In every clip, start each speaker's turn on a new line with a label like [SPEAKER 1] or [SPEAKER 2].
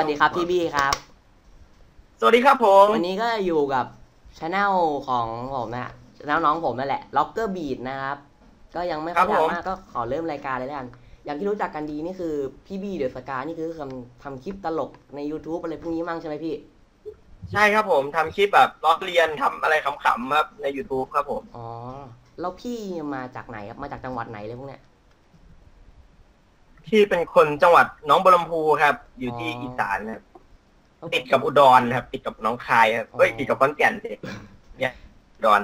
[SPEAKER 1] ก็สวัสดีครับพี่บี้ครับ
[SPEAKER 2] สวัสดีครับผม
[SPEAKER 1] วันนี้ก็อยู่กับช anel ของผมนะช anel น้องผมนั่นแหละ Locker Beat นะครับ ก็ยังไม่ค่อยดังมากก็ขอเริ่มรายการเลยแล้วกัน อย่างที่รู้จักกันดีนี่คือพี่บี้เดอะสกานี่คือทำทำคลิปตลกใน YouTube อะไรพวกนี้มั่งใช่ไหมพี่
[SPEAKER 2] ใช่ครับผมทำคลิปแบบล้อเลียนทำอะไรขำๆครับใน YouTube ครับผม
[SPEAKER 1] อ๋อ แล้วพี่มาจากไหนครับ มาจากจังหวัดไหนเลยพวกเนี้ย
[SPEAKER 2] พี่เป็นคนจังหวัดหน้องบัวลำพูครับ อยู่ที่
[SPEAKER 1] อ๋ออี
[SPEAKER 2] อีสานครับติดกับอุดรครับ ติดกับหน้องคายครับเฮ้ย
[SPEAKER 1] อ๋อ
[SPEAKER 2] ติดกับขอนแก่นสิเนี่ยอุดร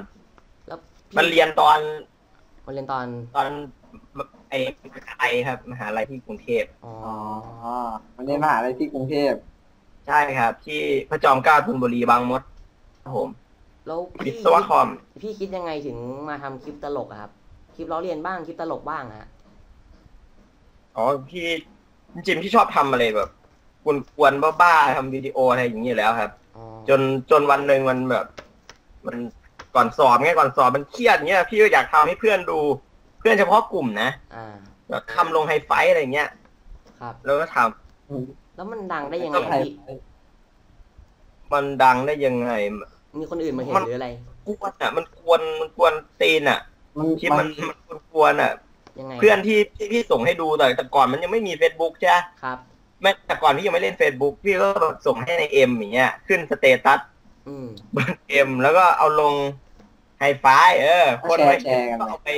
[SPEAKER 1] แล้วพี่
[SPEAKER 2] มันเรียนตอน
[SPEAKER 1] มันเรียนตอน
[SPEAKER 2] ตอนไอ้ไอครับมหาลัยที่กรุงเทพ
[SPEAKER 1] อ๋อ
[SPEAKER 3] อ๋อมันเรียนมหาลัยที่กรุงเทพ
[SPEAKER 2] ใช่ครับ ที่พระจอมเกล้าธนบุรีบางมดครับผม
[SPEAKER 1] แล้ว
[SPEAKER 2] วิ
[SPEAKER 1] พี่
[SPEAKER 2] ศวะคอม
[SPEAKER 1] พี่คิดยังไงถึงมาทำคลิปตลกอะครับ คลิปล้อเลียนบ้างคลิปตลกบ้างอะฮะ
[SPEAKER 2] อ๋อพี่จริงๆพี่ชอบทำอะไรแบบกวนๆบ้าๆทำวิดีโออะไรอย่างนี้อยู่แล้วครับ
[SPEAKER 1] อ๋อ
[SPEAKER 2] จนจนวันหนึ่งมันแบบ มันก่อนสอบไงก่อนสอบมันเครียดเงี้ยพี่ก็อยากทำให้เพื่อนดู เพื่อนเฉพาะกลุ่มนะ
[SPEAKER 1] อ่า
[SPEAKER 2] แบบทำลงไฮไฟท์อะไรเงี้ย
[SPEAKER 1] ครับ
[SPEAKER 2] แล้วก็ทำ
[SPEAKER 1] แล้วมันดังได้ยังไง
[SPEAKER 3] ก็
[SPEAKER 1] อะ
[SPEAKER 3] ไทย
[SPEAKER 1] พี่
[SPEAKER 2] มันดังได้ยังไง
[SPEAKER 1] มีคนอื่นมาเห็น
[SPEAKER 2] มัน
[SPEAKER 1] หรืออะไร
[SPEAKER 2] กวนอะ มันกวนมันกวนตีนอะ
[SPEAKER 3] มัน
[SPEAKER 2] คลิปมันมันกวนๆอะ
[SPEAKER 1] ยังไง
[SPEAKER 2] เพื่อนที่ที่พี่ส่งให้ดูแต่แต่ก่อนมันยังไม่มี Facebook ใช่ไหม
[SPEAKER 1] ครับ
[SPEAKER 2] แม้แต่ก่อนพี่ยังไม่เล่น Facebook พี่ก็แบบส่งให้ในเอ็มอย่างเงี้ยขึ้นสเตตัส
[SPEAKER 1] อืม
[SPEAKER 2] บนเอ็มแล้วก็เอาลงไฮไฟว์เออคน
[SPEAKER 3] แช
[SPEAKER 2] ไป
[SPEAKER 3] ร์แชร์กัน
[SPEAKER 2] ก็
[SPEAKER 3] ไป
[SPEAKER 2] เอาไป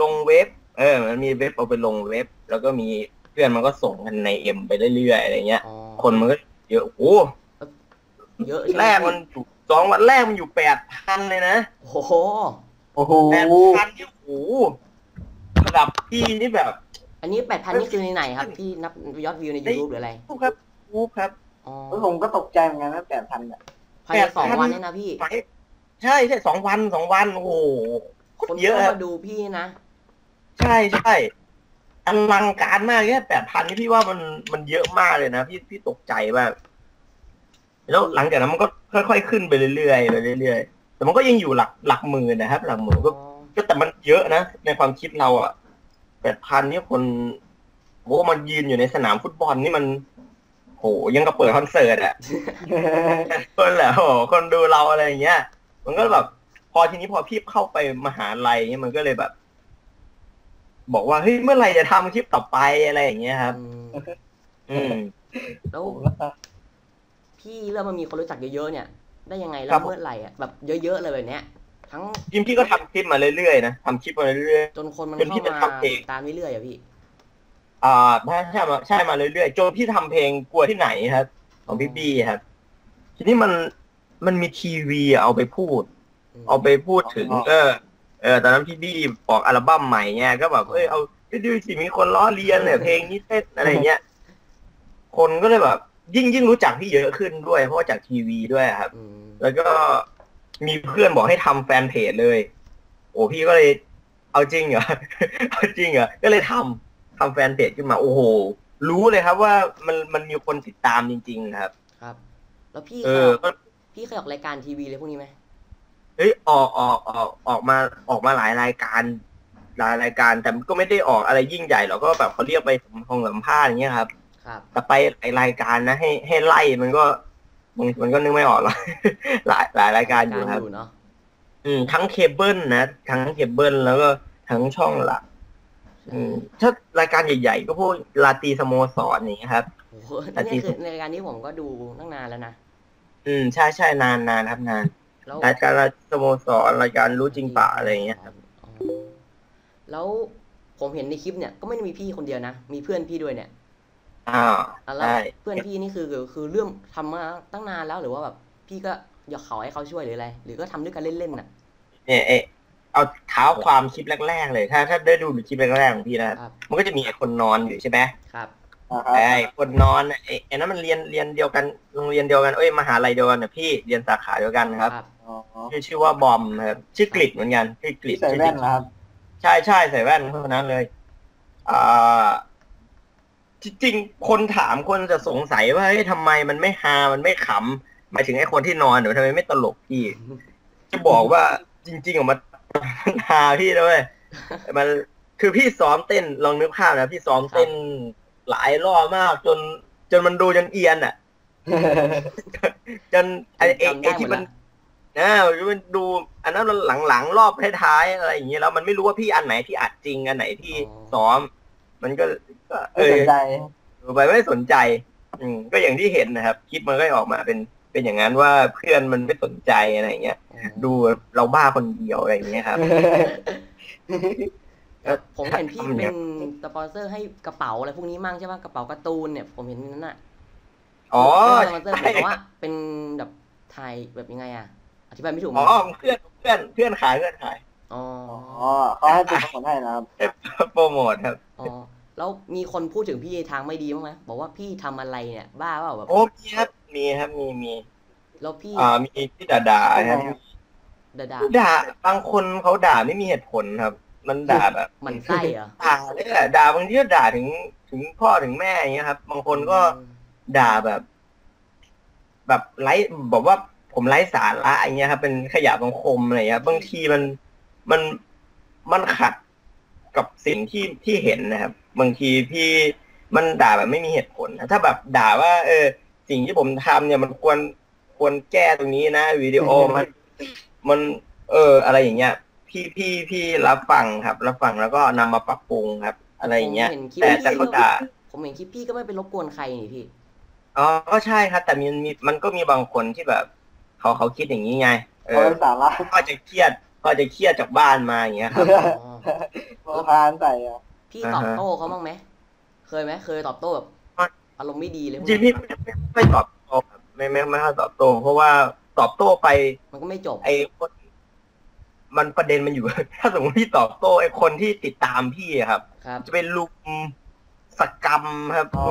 [SPEAKER 2] ลงเว็บ เออ มันมีเว็บเอาไปลงเว็บ แล้วก็มีเพื่อนมันก็ส่งกันในเอ็มไปเรื่อยๆอะไรเงี้ย
[SPEAKER 1] อ๋อ
[SPEAKER 2] คนมันก็เยอะโอ้โห
[SPEAKER 1] เยอะใช่ไหม
[SPEAKER 2] แรกมันอยู่สองวันแรกมันอยู่แปดพันเลยนะ
[SPEAKER 1] โอ้โห
[SPEAKER 3] โอ้โห
[SPEAKER 2] แปดพันที่โอ้โหระ ดับพี่นี่แบบ
[SPEAKER 1] อันนี้แปดพันนี่คือในไหนครับที่นับยอดวิวใน YouTube หรืออะไร
[SPEAKER 2] ทุกครับทุกครับ
[SPEAKER 1] อ๋อ
[SPEAKER 3] ผมก็ตกใจเหมือนกันนะแปดพันอะ
[SPEAKER 1] ภายในสอง
[SPEAKER 2] 8,000
[SPEAKER 1] วันเนี่ยนะพี่
[SPEAKER 2] ไปใช่ใช่สองวันสองวันโอ้โหโค
[SPEAKER 1] คน
[SPEAKER 2] ตรเยอะ
[SPEAKER 1] เข้า
[SPEAKER 2] อะ
[SPEAKER 1] มาดูพี่นะ
[SPEAKER 2] ใช่ใช่อลังการมากแค่แปดพันนี่พี่ว่ามันมันเยอะมากเลยนะพี่พี่ตกใจมากแล้วหลังจากนั้นมันก็ค่อยๆขึ้นไปเรื่อยๆไปเรื่อยๆแต่มันก็ยังอยู่หลักหลักหมื่นนะครับ หลักหมื่นก็
[SPEAKER 1] อ๋อ
[SPEAKER 2] ก็แต่มันเยอะนะในความคิดเราอะ แปดพันนี่คนโอ้มันยืนอยู่ในสนามฟุตบอลนี่มันโหยังกับเปิดคอนเสิร์ตอะคนแหละโหคนดูเราอะไรอย่างเงี้ย มันก็แบบ พอทีนี้พอพี่เข้าไปมหาลัยเงี้ยมันก็เลยแบบ บอกว่าเฮ้ยเมื่อไหร่จะทำคลิปต่อไปอะไรอย่างเงี้ยครับ
[SPEAKER 1] อืม
[SPEAKER 2] อืม
[SPEAKER 1] แล้วพี่เริ่มมามีคนรู้จักเยอะๆเนี่ย ได้ยังไง
[SPEAKER 2] ค
[SPEAKER 1] แล้
[SPEAKER 2] รั
[SPEAKER 1] ว
[SPEAKER 2] บ
[SPEAKER 1] เมื่อไหร่อะแบบเยอะๆเลยแบบเนี้ย ทั้ง
[SPEAKER 2] จริงพี่ก็ทำคลิปมาเรื่อยๆนะทำคลิปมาเรื่อย
[SPEAKER 1] จนคนมัน
[SPEAKER 2] เป็นพี่
[SPEAKER 1] เข้ามา
[SPEAKER 2] จะทำเอง
[SPEAKER 1] ตามเรื่อยๆอะพี่
[SPEAKER 2] ๆอ่าใช่ใช่มาใช่มาเรื่อยๆจนพี่ทำเพลงกลัวที่ไหนครับ ของพี่บี้ครับ ทีนี้มันมันมีทีวีเอาไปพูด เอาไปพูดถึง
[SPEAKER 3] อ๋อ
[SPEAKER 2] เออ เออตอนนั้นพี่บี้ออกอัลบั้มใหม่เงี้ยก็แบบเอ้ยเอาไปดูสิมีคนล้อเลียนเนี่ยเพลงนี้เต้นอะไรเงี้ยคนก็เลยแบบ ยิ่งยิ่งรู้จักพี่เยอะขึ้นด้วย เพราะว่าจากทีวีด้วยครับ
[SPEAKER 1] อืม
[SPEAKER 2] แล้วก็ มีเพื่อนบอกให้ทำแฟนเพจเลย โอ้พี่ก็เลย เอาจริงเหรอเอาจริงเหรอก็เลยทำทำแฟนเพจขึ้นมาโอ้โหรู้เลยครับว่ามันมันมีคนติดตามจริง ๆ ครับ
[SPEAKER 1] ครับ แล้วพี่
[SPEAKER 2] เอ
[SPEAKER 1] เคย
[SPEAKER 2] อ
[SPEAKER 1] ออก
[SPEAKER 2] ก็
[SPEAKER 1] พี่เคยออกรายการทีวีเลยพวกนี้ไหม
[SPEAKER 2] เฮ้ยออกออกออกออกมาออกมาหลายรายการหลายรายการแต่ก็ไม่ได้ออกอะไรยิ่งใหญ่หรอกก็แบบเขาเรียกไปสัมพงสัมภาษณ์อย่างเงี้ยครับ
[SPEAKER 1] ครับ
[SPEAKER 2] แต่ไปหลายรายการนะให้ให้ไล่มันก็ มันมันก็นึกไม่ออกหรอกหลายหลายรายการอยู่ครับ
[SPEAKER 1] อยู่เนาะ
[SPEAKER 2] อืม ทั้งเคเบิลนะ ทั้งเคเบิลแล้วก็ทั้งช่องหลักอืมถ้ารายการใหญ่ๆ ก็พวกลาตีสโมสรอย่างเงี้ยครับ
[SPEAKER 1] โอ้โห
[SPEAKER 2] แต่ที่
[SPEAKER 1] นี่คือรายการนี้ผมก็ดูตั้งนานแล้วนะ
[SPEAKER 2] อืม ใช่ใช่นานนานครับนาน
[SPEAKER 1] แล้ว
[SPEAKER 2] รายการลาตีสโมสรรายการรู้จริงป่ะอะไรอย่างเงี้ยครับ
[SPEAKER 1] อ๋อแล้วผมเห็นในคลิปเนี่ยก็ไม่ได้มีพี่คนเดียวนะ มีเพื่อนพี่ด้วยเนี่ย
[SPEAKER 2] อ่า
[SPEAKER 1] อะแล้ว
[SPEAKER 2] ใช่
[SPEAKER 1] เพื่อนพี่นี่คือคือคือเรื่องทำมาตั้งนานแล้วหรือว่าแบบพี่ก็อยากขอให้เขาช่วยหรืออะไร หรือก็ทำด้วยกันเล่นๆน่ะ
[SPEAKER 2] เนี่ยเอะเอาเท้าความคลิปแรกๆเลย ถ้าถ้าได้ดูคลิปแรกๆของพี่นะครับ มันก็จะมีไอ้คนนอนอยู่ใช่ไหม
[SPEAKER 1] ครับ
[SPEAKER 3] นะครับ
[SPEAKER 2] ไอ้คนนอนไอ้ไอ้นั้นมันเรียนเรียนเดียวกันโรงเรียนเดียวกันเอ้ยมหาลัยเดียวกันนะพี่เรียนสาขาเดียวกันครับ
[SPEAKER 1] ครับ
[SPEAKER 3] อ๋อ
[SPEAKER 2] ชื่อชื่อว่าบอมนะครับชื่อกลิดเหมือนกันชื่อกลิ
[SPEAKER 3] พี่
[SPEAKER 2] ด
[SPEAKER 3] ใส่แว่นนะครับ
[SPEAKER 2] ใช่ใช่ใส่แว่นเท่านั้นเลยอ่า จริงๆคนถามคนจะสงสัยว่าเฮ้ยทำไมมันไม่ฮา มันไม่ขำหมายถึงไอ้คนที่นอนเดี๋ยวทำไมไม่ตลกพี่ จะบอกว่าจริง ๆออกมาฮาพี่ด้วยมันคือพี่ซ้อมเต้นลองนึกภาพนะพี่ซ้อมเต้นหลายรอบมาก จน จนมันดูจนเอียนอะ จนไอไอ
[SPEAKER 1] จำ
[SPEAKER 2] ไอ
[SPEAKER 1] ได้หม
[SPEAKER 2] ที่
[SPEAKER 1] ด
[SPEAKER 2] มัน
[SPEAKER 1] ละ
[SPEAKER 2] นะมันดู อันนั้นมันหลังๆรอบท้ายๆอะไรอย่างเงี้ยแล้วมันไม่รู้ว่าพี่อันไหนที่อัดจริงอันไหนที่ซ้อม มันก็ก็เอ
[SPEAKER 3] ไม่ส
[SPEAKER 2] อน
[SPEAKER 3] ใจ
[SPEAKER 2] ดูไปไม่สนใจ อืมก็อย่างที่เห็นนะครับ คลิปมันก็ออกมาเป็นเป็นอย่างนั้นว่าเพื่อนมันไม่สนใจอะไรอย่างเงี้ย
[SPEAKER 1] อ๋อ
[SPEAKER 2] ดูเราบ้าคนเดียวอะไรอย่างเงี้ยครับ
[SPEAKER 1] ครับผมเห็นพี่
[SPEAKER 2] ทำเนี่
[SPEAKER 1] เป็
[SPEAKER 2] ย
[SPEAKER 1] นสปอนเซอร์ให้กระเป๋าอะไรพวกนี้มั่งใช่ปะกระเป๋าการ์ตูนเนี่ยผมเห็นนั่นน่ะ
[SPEAKER 2] อ๋อ
[SPEAKER 1] เป็นสปอนเซอร์หมายความว่าเป็นแบบไทยแบบยังไงอะอธิบายไม่ถูก
[SPEAKER 2] อ๋
[SPEAKER 1] มั้
[SPEAKER 2] อยเพื่อนเพื่อนเพื่อนขายเพื่อนขาย
[SPEAKER 1] อ๋อ
[SPEAKER 3] อ๋อเขาให้เป็นคนให้นะครับ
[SPEAKER 2] โปรโมทครับ
[SPEAKER 1] อ๋อ แล้วมีคนพูดถึงพี่ทางไม่ดีบ้างไหมบอกว่าพี่ทำอะไรเนี่ย บ้าเปล่าแบบ
[SPEAKER 2] โอ้มีครับมีครับมีมี
[SPEAKER 1] แล้วพี่
[SPEAKER 2] อ่ามีที่ด่าด่าๆครับ
[SPEAKER 1] ด่าด่า
[SPEAKER 2] ด่าบางคนเขาด่าไม่มีเหตุผลครับ มันด่าแบบ
[SPEAKER 1] หมันไส้เหรอ
[SPEAKER 2] ด่าเลยอะด่าบางทีก็ด่าถึงถึงพ่อถึงแม่อย่างเงี้ยครับ บางคนก็ด่าแบบ แบบไร้บอกว่าผมไร้สาระอย่างเงี้ยครับ เป็นขยะสังคมอะไรเงี้ยบางทีมัน มันมันขัดกับสิ่งที่ที่เห็นนะครับ บางทีพี่มันด่าแบบไม่มีเหตุผลนะถ้าแบบด่าว่า เออ สิ่งที่ผมทำเนี่ยมันควรควรแก้ตรงนี้นะวิดีโอมันมัน เออ อะไรอย่างเงี้ยพี่พี่พี่รับฟังครับ รับฟังแล้วก็นำมาปรับปรุงครับ อะไรอย่างเงี้ย
[SPEAKER 1] ผมเห็นคลิป
[SPEAKER 2] แต่
[SPEAKER 1] พี่
[SPEAKER 2] แต่เขาด่า
[SPEAKER 1] ผมเห็นคลิปพี่ก็ไม่ไปรบกวนใครนี่พี่
[SPEAKER 2] อ๋อก็ใช่ครับ แต่มีมีมันก็มีบางคนที่แบบ เขาเขาคิดอย่างนี้ไง เอ
[SPEAKER 3] เขา
[SPEAKER 2] อ
[SPEAKER 3] เป็นสาระ
[SPEAKER 2] ก็จะเครียด ก็จะเครียดจากบ้านมาอย่างเงี้ยครับ
[SPEAKER 1] อ๋อ
[SPEAKER 3] มาพานใส่อะ
[SPEAKER 1] พี่ตอบโต้เขาบ้างไหม เคยไหมเคยตอบโต้แบบ
[SPEAKER 2] อะ
[SPEAKER 1] อารมณ์ไม่ดีเลยพวก
[SPEAKER 2] จริงๆ
[SPEAKER 1] นี้
[SPEAKER 2] พี่ไม่ไม่ไม่ตอบโต้ครับไม่ไม่ไม่ค่อยตอบโต้เพราะว่าตอบโต้ไป
[SPEAKER 1] มันก็ไม่จบ
[SPEAKER 2] ไอ้คนมันประเด็นมันอยู่ ถ้าสมมติพี่ตอบโต้ไอ้คนที่ติดตามพี่อะครับ
[SPEAKER 1] ครับ
[SPEAKER 2] จะเป็นลุมสกรรมครับ
[SPEAKER 3] อ๋อ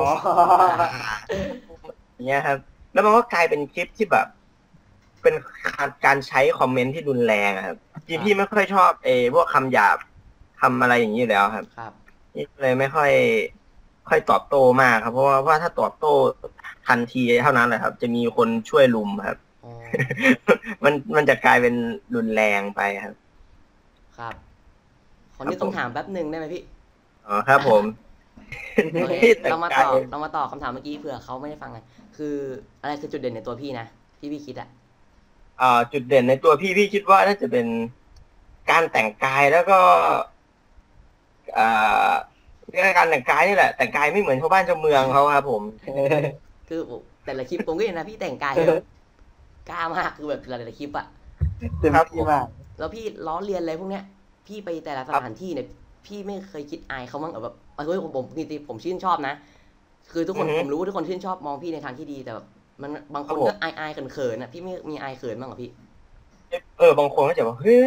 [SPEAKER 2] อย่างเงี้ยครับ แล้วมันก็กลายเป็นคลิปที่แบบ เป็นการการใช้คอมเมนต์ที่รุนแรงอะครับ จริงๆพี่ไม่ค่อยชอบเออพวกคำหยาบทำอะไรอย่างนี้อยู่แล้วครับ
[SPEAKER 1] ครับ
[SPEAKER 2] นี่เลยไม่ค่อย ค่อยตอบโต้มากครับ เพราะว่าว่าถ้าตอบโต้ทันทีเท่านั้นแหละครับ จะมีคนช่วยลุมครับ
[SPEAKER 1] อ๋อ
[SPEAKER 2] มันมันจะกลายเป็นรุนแรงไปครับ
[SPEAKER 1] ครับขอนึกคำถามแป๊บหนึ่งได้ไหมพี่
[SPEAKER 2] อ๋อครับผม
[SPEAKER 1] โอเค
[SPEAKER 2] พี่แต่
[SPEAKER 1] เรามา
[SPEAKER 2] ไกล
[SPEAKER 1] ตอบเรามาตอบคำถามเมื่อกี้เผื่อเขาไม่ได้ฟังกัน คืออะไรคือจุดเด่นในตัวพี่นะที่พี่คิดอะ
[SPEAKER 2] อ่า จุดเด่นในตัวพี่พี่คิดว่าน่าจะเป็นการแต่งกายแล้วก็อ่าเรื่องการแต่งกายนี่แหละ แต่งกายไม่เหมือนชาวบ้านชาวเมืองเขาครับผม
[SPEAKER 1] คือแต่ละคลิปผมก็เห็นนะพี่แต่งกายแบบกล้ามากคือแบบแต่ละคลิปอะ
[SPEAKER 3] เต็มที่มาก
[SPEAKER 1] แล้วพี่ล้อเลียนอะไรพวกเนี้ย พี่ไปแต่ละสถานที่เนี่ยพี่ไม่เคยคิดอายเขาบ้างเหรอแบบเฮ้ยผมผมจริงๆผมชื่นชอบนะ คือทุกคน
[SPEAKER 2] อือฮึ
[SPEAKER 1] ผมรู้ว่าทุกคนชื่นชอบมองพี่ในทางที่ดีแต่แบบ มันบางคน
[SPEAKER 2] ครับผม
[SPEAKER 1] ก็อายอายๆเขินๆนะพี่ไม่มีอายเขินบ้างเหรอพี่
[SPEAKER 2] เออบางคนก็จะบอกเฮ้ย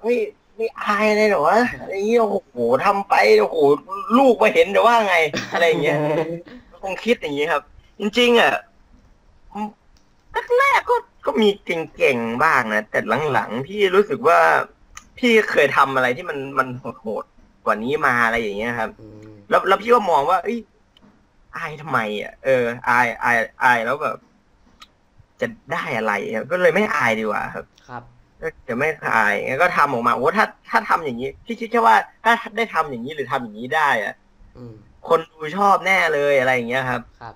[SPEAKER 2] เฮ้ยไม่อายเลยเหรอวะอะไรเงี้ยโอ้โหทำไปโอ้โหลูกมาเห็นจะว่าไง อะไรอย่างเงี้ยคงคิดอย่างนี้ครับ จริง ๆ อะแรกๆก็ก็มีเก่งๆบ้างนะแต่หลังๆพี่รู้สึกว่าพี่เคยทำอะไรที่มันมันโหดๆกว่านี้มาอะไรอย่างเงี้ยครับ
[SPEAKER 1] อืม
[SPEAKER 2] แล้วแล้วพี่ก็มองว่า เอ้ยอายทำไมอะเอออายอายอายแล้วแบบ จะได้อะไรอะก็เลยไม่อายดีกว่าครับ
[SPEAKER 1] ครับ
[SPEAKER 2] ก็จะไม่อายงั้นก็ทำออกมาโอ้ถ้าถ้าทำอย่างนี้พี่คิดแค่ว่าถ้าได้ทำอย่างนี้หรือทำอย่างนี้ได้อะ
[SPEAKER 1] อืม
[SPEAKER 2] คนดูชอบแน่เลยอะไรอย่างเงี้ยครับ
[SPEAKER 1] ครับ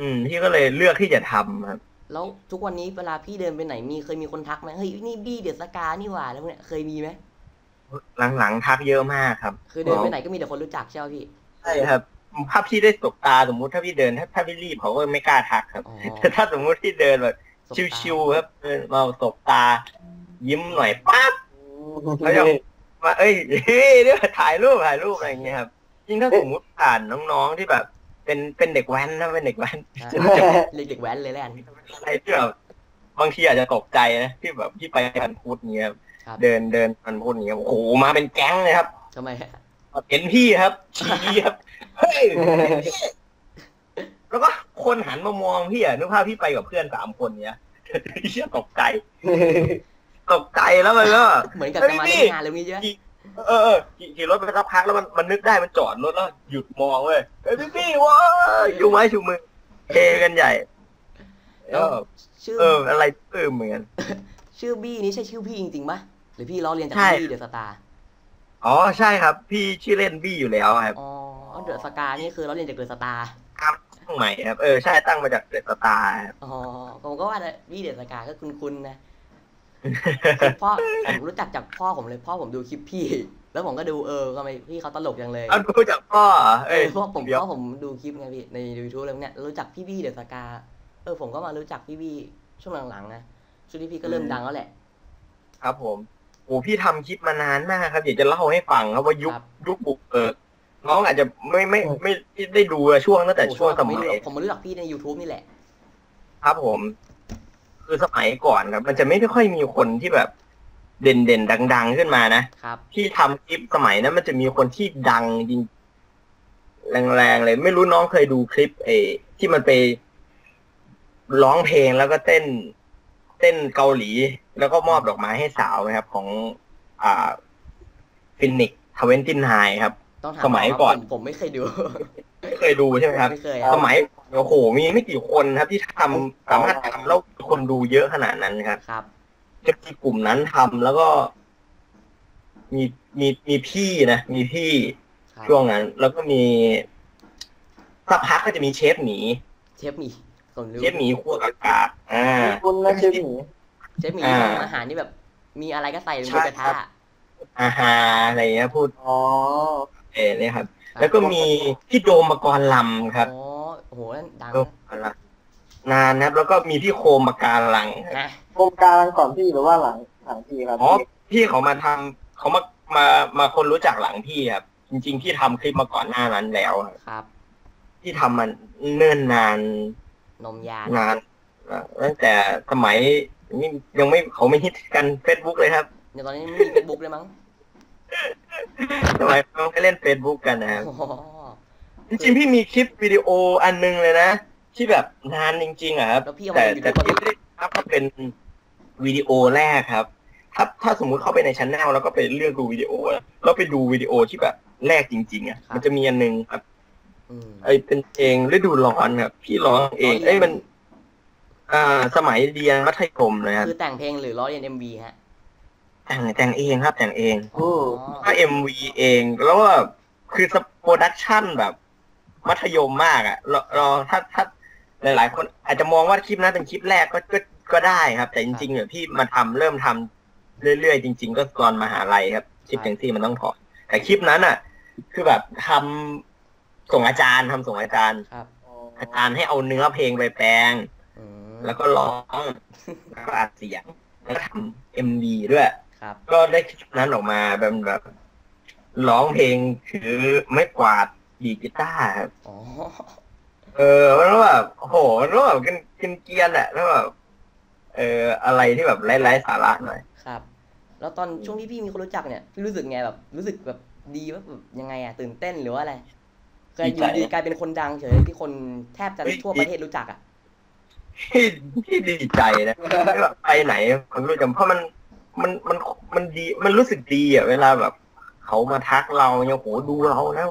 [SPEAKER 2] อืมพี่ก็เลยเลือกที่จะทำครับ
[SPEAKER 1] แล้วทุกวันนี้เวลาพี่เดินไปไหนมีเคยมีคนทักไหมเฮ้ยนี่บี้เดือดสกานี่หว่าแล้วพวกเนี้ยเคยมีไหม
[SPEAKER 2] หลังๆทักเยอะมากครับ
[SPEAKER 1] คือเดินไปไหนก็มีแต่คนรู้จักใช่ไหมพี่
[SPEAKER 2] ใช่ครับ ถ้าพี่ได้สบตาสมมุติถ้าพี่เดิน ถ้าถ้าพี่รีบเขาก็ไม่กล้าทักครับ
[SPEAKER 1] อ๋อ
[SPEAKER 2] แต่ถ้าสมมุติที่เดินแบบ
[SPEAKER 1] สบตา
[SPEAKER 2] ชิวๆครับเดินมาสบตา ยิ้มหน่อยปั๊บเขาจะมาเอ้ยเฮ้ยเดี๋ยวถ่ายรูปถ่ายรูปอะไรอย่างเงี้ยครับยิ่งถ้าสมมุติผ่านน้องๆที่แบบ เป็นเป็นเด็กแว้นนะเป็นเด็กแว้น
[SPEAKER 1] อะ
[SPEAKER 2] จะจะ
[SPEAKER 1] เด็กๆแว้นเลยแหละ
[SPEAKER 2] อะไรที่แบบบางทีอาจจะตกใจนะที่แบบที่ไปพันพุทธเงี้ยครับ
[SPEAKER 1] ครับ
[SPEAKER 2] เดินเดินพันพุทธเงี้ยโอ้โหมาเป็นแก๊งเลยครับ
[SPEAKER 1] ทำไมฮะ
[SPEAKER 2] เห็นพี่ครับชี้ครับ เฮ้ยแล้วก็คนหันมามองพี่อะนึกภาพพี่ไปกับเพื่อนสามคนเนี้ยเชี่ยตกใจตกใจแล้วมันก็
[SPEAKER 1] เหมือนกับ
[SPEAKER 2] เฮ้ย
[SPEAKER 1] จะมา
[SPEAKER 2] พี่
[SPEAKER 1] เล่นงานเรื่องนี้ใช่ไหม
[SPEAKER 2] เออเออขี่ขี่รถไปสักพักแล้วมันมันนึกได้มันจอดรถแล้วหยุดมองเว้ยเฮ้ยพี่พี่ว้าชูไม้ชูมือเฮกันใหญ่เออ
[SPEAKER 1] ชื่อ
[SPEAKER 2] เอออะไรเออเหมือน
[SPEAKER 1] ชื่อบี้นี้ใช่ชื่อพี่จริงๆปะหรือพี่ล้อเลียนจาก
[SPEAKER 2] ใช่
[SPEAKER 1] บี้เดอะสตาร์
[SPEAKER 2] อ๋อใช่ครับ พี่ชื่อเล่นบี้อยู่แล้วครับ
[SPEAKER 1] อ๋อ เดอะสกานี่คือล้อเลียนจากเดอะสตาร์
[SPEAKER 2] ตั้งใหม่ครับ เออใช่ตั้งมาจากเดอะสตาร์ครับ
[SPEAKER 1] อ๋อผมก็ว่าพี่เดชสกาก็คุ้นๆนะคือพ่อผมรู้จักจากพ่อผมเลยพ่อผมดูคลิปพี่ แล้วผมก็ดูเออทำไมพี่เขาตลกจังเลย
[SPEAKER 2] เอาดูจากพ่อเหรอ
[SPEAKER 1] เอ
[SPEAKER 2] เอ้ย
[SPEAKER 1] อเพราะผม
[SPEAKER 2] เดี๋ยว
[SPEAKER 1] เพราะผมดูคลิปไงพี่ในยูทูบแล้วเนี่ยรู้จักพี่บี้เดอะสกาเออผมก็มารู้จักพี่บี้ช่วงหลังๆนะช่วงที่พี่ก็เริ่มดังแล้วแหละ
[SPEAKER 2] ครับผมโอ้พี่ทำคลิปมานานมากครับอยากจะเล่าให้ฟังครับว่ายุค
[SPEAKER 1] ครับ
[SPEAKER 2] ยุคบุกเบิก น้องอาจจะไม่ไม่ไม่ไม่ได้ดูช่วงตั้งแต่
[SPEAKER 1] โอ้
[SPEAKER 2] ช่วงส
[SPEAKER 1] ผม
[SPEAKER 2] มั
[SPEAKER 1] ไม่
[SPEAKER 2] ย
[SPEAKER 1] รู้หรอกผมมารู้จักพี่ใน YouTube นี่แหละ
[SPEAKER 2] ครับผม คือสมัยก่อนครับ มันจะไม่ค่อยมีคนที่แบบ เด่นเด่นๆดัง ๆ ขึ้นมานะครับ ที่ทำคลิปสมัยนั้นมันจะมีคนที่ดังจริงแรงๆเลย ไม่รู้น้องเคยดูคลิปเออที่มันไปร้องเพลงแล้วก็เต้น เต้นเกาหลี แล้วก็มอบดอกไม้ให้สาวไหมครับ ของ อ่าฟินิกทเวนตินไฮครับ
[SPEAKER 1] ต้องถาม
[SPEAKER 2] สมัย
[SPEAKER 1] ครับ
[SPEAKER 2] ก่อน
[SPEAKER 1] ผมผมไม่เคยดู
[SPEAKER 2] ไม่เคยดูใช่ไหมครับ
[SPEAKER 1] ไม่เคยค
[SPEAKER 2] ส
[SPEAKER 1] รับ
[SPEAKER 2] มัยโอ้โหมีไม่กี่คนครับ ที่ทำสามารถทำแล้วคนดูเยอะขนาดนั้นครับ
[SPEAKER 1] ครับ
[SPEAKER 2] จะมีกลุ่มนั้นทำแล้วก็ มีมีมีพี่นะมีพี่
[SPEAKER 1] ครับ
[SPEAKER 2] ช่วงนั้น แล้วก็มีสักพักก็จะมีเชฟหมี
[SPEAKER 1] เชฟหมีผมรู้
[SPEAKER 2] เชฟหมีคั่วกากาศอ่า
[SPEAKER 3] คุณนะเชฟหมี
[SPEAKER 1] เชฟหมี
[SPEAKER 2] อ่า
[SPEAKER 1] ทำอาหารนี่แบบ มีอะไรก็ใส่ลง
[SPEAKER 2] ใช่
[SPEAKER 1] ในกระทะ
[SPEAKER 2] ครับ อาหารอะไรเงี้ยพูด
[SPEAKER 3] อ๋อ
[SPEAKER 2] เออเนี่ยครับ แล้วก็มีพี่โดมปกรณ์ลำครับ
[SPEAKER 1] อ๋อโอ้โหนั่นดัง
[SPEAKER 2] โดมปกรณ์ลำนานนะครับ แล้วก็มีพี่โคมปากการังครับ
[SPEAKER 1] นะ
[SPEAKER 3] โครงการก่อนพี่หรือว่าหลังหลังพี่ครับ
[SPEAKER 2] อ๋อพี่เขามาทำเขามามามาคนรู้จักหลังพี่ครับ จริง ๆ พี่ทำคลิปมาก่อนหน้านั้นแล้วครับ
[SPEAKER 1] ครับ
[SPEAKER 2] ที่ทำมันเนิ่นนาน
[SPEAKER 1] นมยา
[SPEAKER 2] นานอะตั้งแต่สมัยนี่ยังไม่เขาไม่ฮิตกันเฟซบุ๊กเลยครับ
[SPEAKER 1] เดี๋ยวตอนนี้ไม่มีเฟซบุ๊กเลยมั้ง
[SPEAKER 2] สมัยเขาไม่เล่นเฟซบุ๊กกันนะครับ
[SPEAKER 1] อ๋อ
[SPEAKER 2] จริงๆพี่มีคลิปวิดีโออันนึงเลยนะ ที่แบบนานจริงๆอะครับ
[SPEAKER 1] แล้วพี่เอา
[SPEAKER 2] แต่
[SPEAKER 1] มาอยู่
[SPEAKER 2] แต่
[SPEAKER 1] ใน
[SPEAKER 2] ที่ไม่ได้ครับก็เป็นวิดีโอแรกครับ ถ้าถ้าสมมุติเข้าไปในชั้นแนลแล้วก็ไปเลือกดูวิดีโอแล้วไปดูวิดีโอที่แบบแรกจริงๆอะมันจะมีอันนึงครับ
[SPEAKER 1] อืม
[SPEAKER 2] ไอเป็นเพลงฤดูร้อนครับพี่ร้องเอง
[SPEAKER 1] ร้องเอง
[SPEAKER 2] เอ้ยมัน อ่า สมัยเรียนมัธยมนะครับ
[SPEAKER 1] คือแต่งเพลงหรือล้อเลียนเอ็มวีฮะ
[SPEAKER 2] แต่งแต่งเองครับแต่งเอง
[SPEAKER 3] โอ้
[SPEAKER 2] ถ้าเอ็มวีเอง แล้วก็คือสโปรดักชั่นแบบ มัธยมมากอะเราเราถ้าถ้าหลาย ๆ คนอาจจะมองว่าคลิปนั้นเป็นคลิปแรกก็ก็ก็ได้ครับ แต่จริงๆเนี่ยพี่มาทำเริ่มทำเรื่อยๆ จริง ๆ ก็ตอนมหาลัยครับคลิปอย่างที่มันต้องถอดแต่คลิปนั้นอะ คือแบบทำส่งอาจารย์ทำส่งอาจารย์
[SPEAKER 1] ครับ
[SPEAKER 2] อาจารย์ให้เอาเนื้อเพลงไปแปลง
[SPEAKER 1] อืม
[SPEAKER 2] แล้วก็ร้องแล้วก็อัดเสียงแล้วก็ทำเอ็มวีด้วย
[SPEAKER 1] ครับ
[SPEAKER 2] ก็ได้คลิปนั้นออกมาแบบแบบร้องเพลงถือไม่กวาดดีดกีตาร์ครับ
[SPEAKER 1] อ๋อ
[SPEAKER 2] เออแล้วแบบโอ้โหแล้วแบบกันกินเกรียนๆอะแล้วแบบเอออะไรที่แบบไร้ๆสาระหน่อย
[SPEAKER 1] ครับ แล้วตอนช่วงที่พี่มีคนรู้จักเนี่ยพี่รู้สึกไงแบบ รู้สึกแบบดีว่าแบบยังไงอะตื่นเต้นหรือว่าอะไรเคยอยู่ดีกลายเป็นคนดังเฉยที่คนแทบจะทั่วประเทศรู้จักอะ
[SPEAKER 2] พี่พี่ดีใจนะแบบไปไหนคนรู้จักเพราะมัน มันมันมันดี มันรู้สึกดีอะเวลาแบบเขามาทักเราเนี่ยโหดูเราแล้ว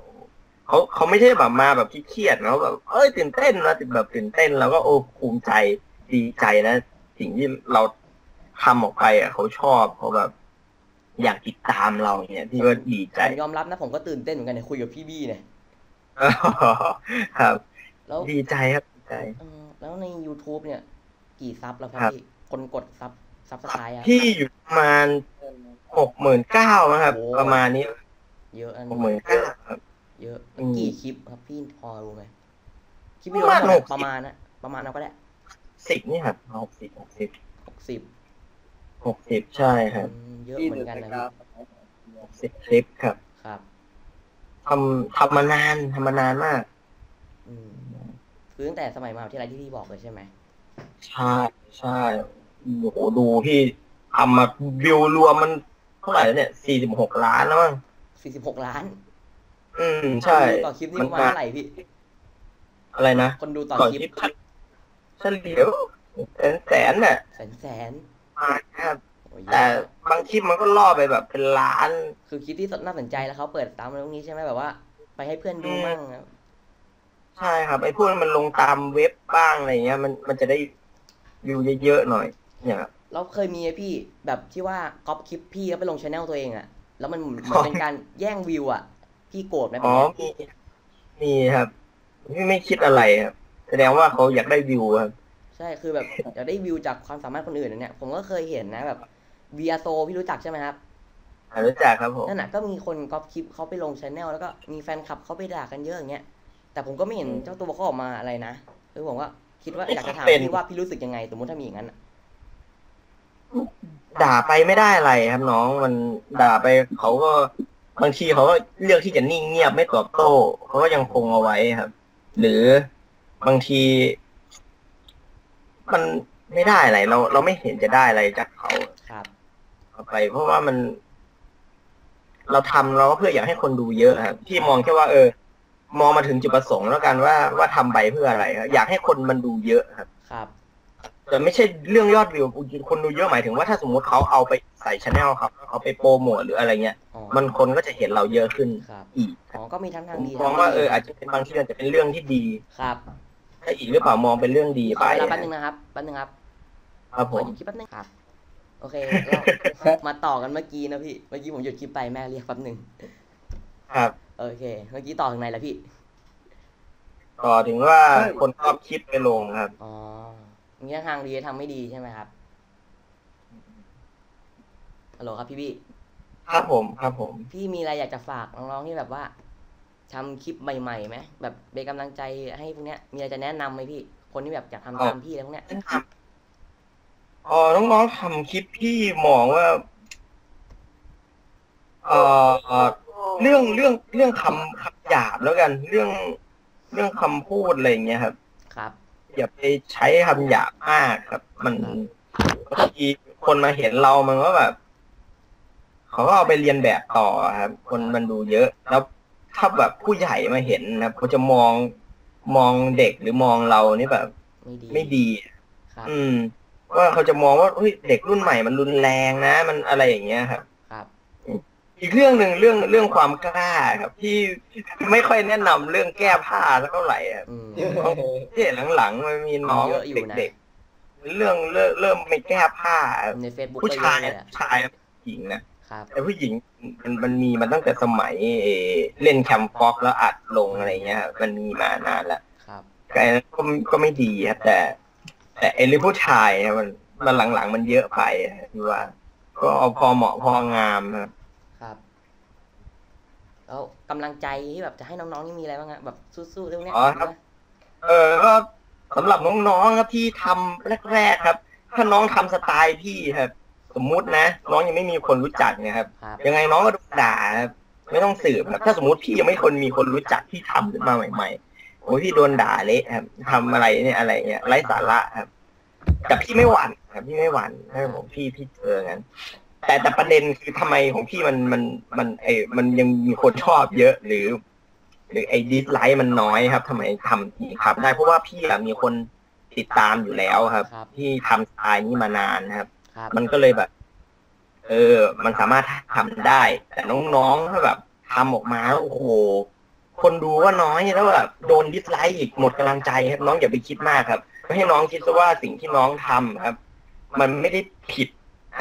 [SPEAKER 2] เขาเขาไม่ใช่แบบมาแบบเครียดๆนะแบบเอ้ยตื่นเต้นนะแบบตื่นเต้นแล้วก็โอ้ภูมิใจดีใจนะ สิ่งที่เราทำออกไปอะเขาชอบเขาแบบอยากติดตามเราเนี่ยพี่ก็ดีใจ
[SPEAKER 1] ผมยอมรับนะผมก็ตื่นเต้นเหมือนกันเนี่ยคุยกับพี่บี้เนี่ย
[SPEAKER 2] ครับ
[SPEAKER 1] แล้ว
[SPEAKER 2] ดีใจครับดีใจ
[SPEAKER 1] เออแล้วใน YouTube เนี่ย กี่ซับแล้วครับ
[SPEAKER 2] ครับ
[SPEAKER 1] พี่คนกดซับ ซับสไครต์อะ
[SPEAKER 2] พี่อยู่ประมาณหกหมื่นเก้านะครับ
[SPEAKER 1] โอ้
[SPEAKER 2] ประมาณนี้
[SPEAKER 1] เยอะอัน
[SPEAKER 2] หกหมื่นเก้าครับ
[SPEAKER 1] เยอะ
[SPEAKER 2] อืม
[SPEAKER 1] กี่คลิปครับพี่พอรู้ไหมคลิปวิดี
[SPEAKER 2] ประมาณ
[SPEAKER 1] โอ
[SPEAKER 2] หกสิบ
[SPEAKER 1] ประมาณนะประมาณเอาก็ได้
[SPEAKER 2] สิบนี่ครับหกสิบหกสิบ
[SPEAKER 1] หกสิบ
[SPEAKER 2] หกสิบใช่ครับ
[SPEAKER 1] เยอะ
[SPEAKER 3] พี่
[SPEAKER 1] เหมื
[SPEAKER 3] เดื
[SPEAKER 1] อ
[SPEAKER 3] อน
[SPEAKER 1] กัน
[SPEAKER 3] ส
[SPEAKER 1] นะ
[SPEAKER 3] กา
[SPEAKER 1] พี่
[SPEAKER 2] หกสิบคลิปครับ
[SPEAKER 1] ครับ
[SPEAKER 2] ทำทำมานานทำมานานมาก
[SPEAKER 1] อืมคือตั้งแต่สมัยมหาวิทยาลัยที่พี่บอกเลยใช่ไหม
[SPEAKER 2] ใช่ใช่ โอ้โหดูพี่ทำมาวิวรวมมันเท่าไหร่แล้วเนี่ยสี่สิบหกล้านแล้วมั้ง
[SPEAKER 1] สี่สิบหกล้าน
[SPEAKER 2] อืม ใช่
[SPEAKER 1] คนดูต่อคลิปนี่ประมาณเท่าไหร่พี่
[SPEAKER 2] อะไรนะ
[SPEAKER 1] คนดูต่อ
[SPEAKER 2] ต่อ
[SPEAKER 1] คลิป
[SPEAKER 2] คลิปเฉลี่ยแสนแสนน่ะ
[SPEAKER 1] แสนแสน
[SPEAKER 2] มาครับ
[SPEAKER 1] โอ้ยเย
[SPEAKER 2] แต่
[SPEAKER 1] อะ
[SPEAKER 2] บางคลิปมันก็ล่อไปแบบเป็นล้าน
[SPEAKER 1] คือคลิปที่น่าสนใจแล้วเขาเปิดตามตรงนี้ใช่ไหมแบบว่า ไปให้เพื่อนดูมั่งนะ
[SPEAKER 2] ใช่ครับไอ้พวกนั้นมันลงตามเว็บบ้างอะไรเงี้ย มันมันจะได้วิวเยอะๆหน่อย เนี่ยครับ
[SPEAKER 1] เราเคยมีไอ้พี่ แบบที่ว่าก๊อปคลิปพี่แล้วไปลงช anel ตัวเองอะแล้วมันเหมือน
[SPEAKER 2] อ๋อ
[SPEAKER 1] เป็นการแย่งวิวอะพี่โกรธไหมแบ
[SPEAKER 2] อ๋
[SPEAKER 1] บ
[SPEAKER 2] อ
[SPEAKER 1] เนี้ย
[SPEAKER 2] มีมีครับไม่ไม่คิดอะไรครับแสดงว่าเขาอยากได้วิวครับ
[SPEAKER 1] ใช่คือแบบอยากได้วิวจากความสามารถคนอื่นนะเนี่ย ผมก็เคยเห็นนะแบบเบียโซพี่รู้จักใช่ไหมครับ
[SPEAKER 2] อ่ารู้จักครับผม
[SPEAKER 1] นั่นน่ะก็มีคนก๊อปคลิปเขาไปลงชแนลแล้วก็มีแฟนคลับเขาไปด่ากันเยอะอย่างเงี้ยแต่ผมก็ไม่เห็นเจ้าตัวเขาออกมาอะไรนะคือผมว่าคิดว่าอยากจะถามพี่ว่าพี่รู้สึกยังไง สมมติถ้ามีอย่างนั้นอะ
[SPEAKER 2] ด่าไปไม่ได้อะไรครับน้องมันด่าไปเขาก็บางทีเขาก็เลือกที่จะนิ่งเงียบไม่ตอบโต้เขาก็ยังคงเอาไว้ครับ หรือบางที มันไม่ได้อะไรเรา เราไม่เห็นจะได้อะไรจากเขา
[SPEAKER 1] ครับ
[SPEAKER 2] เอาไป เพราะว่ามัน เราทำเราก็เพื่ออยากให้คนดูเยอะครับที่มองแค่ว่า เออ มองมาถึงจุดประสงค์แล้วกันว่าว่าทำไปเพื่ออะไรครับอยากให้คนมันดูเยอะครับ
[SPEAKER 1] ครับ
[SPEAKER 2] แต่ไม่ใช่เรื่องยอดวิวคนดูเยอะหมายถึงว่าถ้าสมมติเขาเอาไปใส่ชแนลครับเอาไปโปรโมทหรืออะไรเงี้ย
[SPEAKER 1] อ๋อ
[SPEAKER 2] มันคนก็จะเห็นเราเยอะขึ้น
[SPEAKER 1] ครับ
[SPEAKER 2] อีก
[SPEAKER 1] อ๋อก็มีทั้ง
[SPEAKER 2] ผ
[SPEAKER 1] ทาง
[SPEAKER 2] ม
[SPEAKER 1] ดี
[SPEAKER 2] มองว่าเอออาจจะเป็นบางทีอาจจะเป็นเรื่องที่ดี
[SPEAKER 1] ครับ
[SPEAKER 2] ถ้าอีกหรือเปล่ามองเป็นเรื่องดี
[SPEAKER 1] ข
[SPEAKER 2] ไป
[SPEAKER 1] อเวลาแป๊บนึงนะครับแป๊บนึงครับ
[SPEAKER 2] ครับ
[SPEAKER 1] ข
[SPEAKER 2] ผ
[SPEAKER 1] อ
[SPEAKER 2] ม
[SPEAKER 1] หยุดคลิปแป๊บนึงครับ โอเคเรามาต่อกันเมื่อกี้นะพี่เมื่อกี้ผมหยุดคลิปไปแม่เรียกแป๊บนึง
[SPEAKER 2] ครับ
[SPEAKER 1] โอเค เมื่อกี้ต่อถึงไหนแล้วพี่
[SPEAKER 2] ต่อถึงว่าคนชอบคลิปไปลงครับ
[SPEAKER 1] อ๋อ มีทั้งทางดีและทางไม่ดีใช่ไหมครับฮัลโหลครับพี่บี้
[SPEAKER 2] ครับผมครับผม
[SPEAKER 1] พี่มีอะไรอยากจะฝากน้องๆที่แบบว่าทำคลิปใหม่ๆไหมแบบเป็นกำลังใจให้พวกเนี้ย มีอะไรจะแนะนำไหมพี่ คนที่แบบอยากทำตามพี่อะไรพวกเนี้ย
[SPEAKER 2] อ๋อน้องๆทำคลิปพี่มองว่าเอ่อเรื่องเรื่องเรื่องคำคำหยาบแล้วกัน เรื่องเรื่องคำพูดอะไรอย่างเงี้ยครับ
[SPEAKER 1] ครับ
[SPEAKER 2] อย่าไปใช้คำหยาบมากครับ มันบางทีคนมาเห็นเรามันก็แบบเขาก็เอาไปเรียนแบบต่อครับ คนมันดูเยอะ แล้วถ้าแบบผู้ใหญ่มาเห็นนะครับเขาจะมองมองเด็กหรือมองเรานี่แบบ
[SPEAKER 1] ไม่ดี
[SPEAKER 2] ไม่ดี
[SPEAKER 1] ครับ
[SPEAKER 2] อืม ว่าเขาจะมองว่าเฮ้ยเด็กรุ่นใหม่มันรุนแรงนะ มันอะไรอย่างเงี้ยครับ
[SPEAKER 1] ครับ
[SPEAKER 2] อีกเรื่องหนึ่งเรื่องเรื่องความกล้าครับที่ไม่ค่อยแนะนำเรื่องแก้ผ้าสักเท่าไหร่ครับ
[SPEAKER 1] อืม
[SPEAKER 2] ที่เห็นหลังๆมันมีน้อง
[SPEAKER 1] เยอะอยู่นะ
[SPEAKER 2] เด็กๆเรื่องเริ่มเริ่มไม่แก้ผ้า
[SPEAKER 1] ใน Facebook
[SPEAKER 2] ผู้
[SPEAKER 1] ก็เย
[SPEAKER 2] ชาย
[SPEAKER 1] อะเลยอะ
[SPEAKER 2] ผู้ชายผู้หญิงนะครับแต่ผู้หญิงมันมันมีมาตั้งแต่สมัยเอ่อเล่นแคมฟอกแล้วอัดลงอะไรเงี้ยครับมันมีมานานแล้ว
[SPEAKER 1] ครับ
[SPEAKER 2] แต่อันนั้นก็ก็ไม่ดีครับแต่ แต่ไอ้เรื่องผู้ชายเนี่ยมันมันหลังๆมันเยอะไปครับที่ว่า ก็เอาพอเหมาะพองามครับ
[SPEAKER 1] ครับ แล้วกำลังใจที่แบบจะให้น้องๆนี่มีอะไรบ้างอะแบบสู้ๆเรื่องเนี้ย
[SPEAKER 2] อ๋อครับ เออก็สำหรับน้องๆครับที่ทำแรกๆครับ ถ้าน้องทำสไตล์พี่ครับ สมมุตินะน้องยังไม่มีคนรู้จักเนะครับ
[SPEAKER 1] ครับ
[SPEAKER 2] ยังไงน้องก็โดนด่าครับไม่ต้องสืบครับ ถ้าสมมติพี่ยังไม่คนมีคนรู้จักที่ทำขึ้นมาใหม่ๆโอ้ยพี่โดนด่าเละครับทำอะไรเนี่ยอะไรเนี่ยไร้สาระครับแต่พี่ไม่หวั่นครับพี่ไม่หวั่นถ้าผมพี่พี่เจองั้น แต่แต่ประเด็นคือทำไมของพี่มันมันมันไอมันยังมีคนชอบเยอะหรือ หรือไอ้ดิสไลค์มันน้อยครับทำไมทำอีกครับ ได้เพราะว่าพี่อะมีคนติดตามอยู่แล้วครับ
[SPEAKER 1] ครับ
[SPEAKER 2] ที่ทำสไตล์นี้มานานครับ
[SPEAKER 1] ครับ
[SPEAKER 2] มันก็เลยแบบ เออ มันสามารถทำได้ แต่น้องๆถ้าแบบทำออกมาแล้วโอ้โหคนดูก็น้อยแล้วแบบโดนดิสไลค์อีกหมดกำลังใจครับน้องอย่าไปคิดมากครับให้น้องคิดซะว่าสิ่งที่น้องทำครับ มันไม่ได้ผิด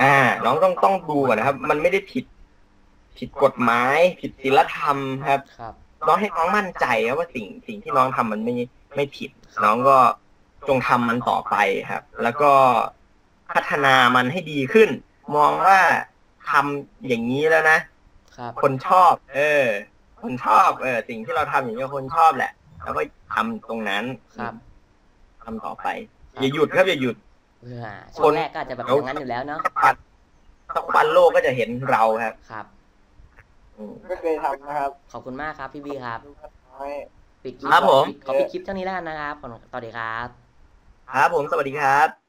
[SPEAKER 2] อ่า น้องต้องต้องดูก่อนนะครับ มันไม่ได้ผิด ผิดกฎหมาย ผิดศีลธรรมครับ
[SPEAKER 1] ครับ
[SPEAKER 2] น้องให้น้องมั่นใจครับว่าสิ่งสิ่งที่น้องทำมันไม่ไม่ผิด น้องก็จงทำมันต่อไปครับ แล้วก็พัฒนามันให้ดีขึ้น มองว่าทำอย่างนี้แล้วนะ
[SPEAKER 1] ครับ
[SPEAKER 2] คนชอบ เออ คนชอบ เออ สิ่งที่เราทำอย่างนี้ยคนชอบแหละ แล้วก็ทำตรงนั้น
[SPEAKER 1] ครับ
[SPEAKER 2] ทำต่อไป อย่าหยุดครับอย่าหยุด
[SPEAKER 1] เพื่อ ช่วงแรกก็อาจจะแบบอย่างนั้นอยู่แล้วเนาะ
[SPEAKER 2] สักวันสักวันโลกก็จะเห็นเราครับ
[SPEAKER 1] ครับ
[SPEAKER 2] อืม
[SPEAKER 3] ไม่เคยทำนะครับ
[SPEAKER 1] ขอบคุณมากครับ พี่บีครับ
[SPEAKER 3] ดูกันน้อย
[SPEAKER 1] ปิดคลิป
[SPEAKER 2] ครับผม
[SPEAKER 1] ขอปิดคลิปเท่านี้แล้วกันนะครับ ขอสวัสดีครับ
[SPEAKER 2] ครับผม สวัสดีครับ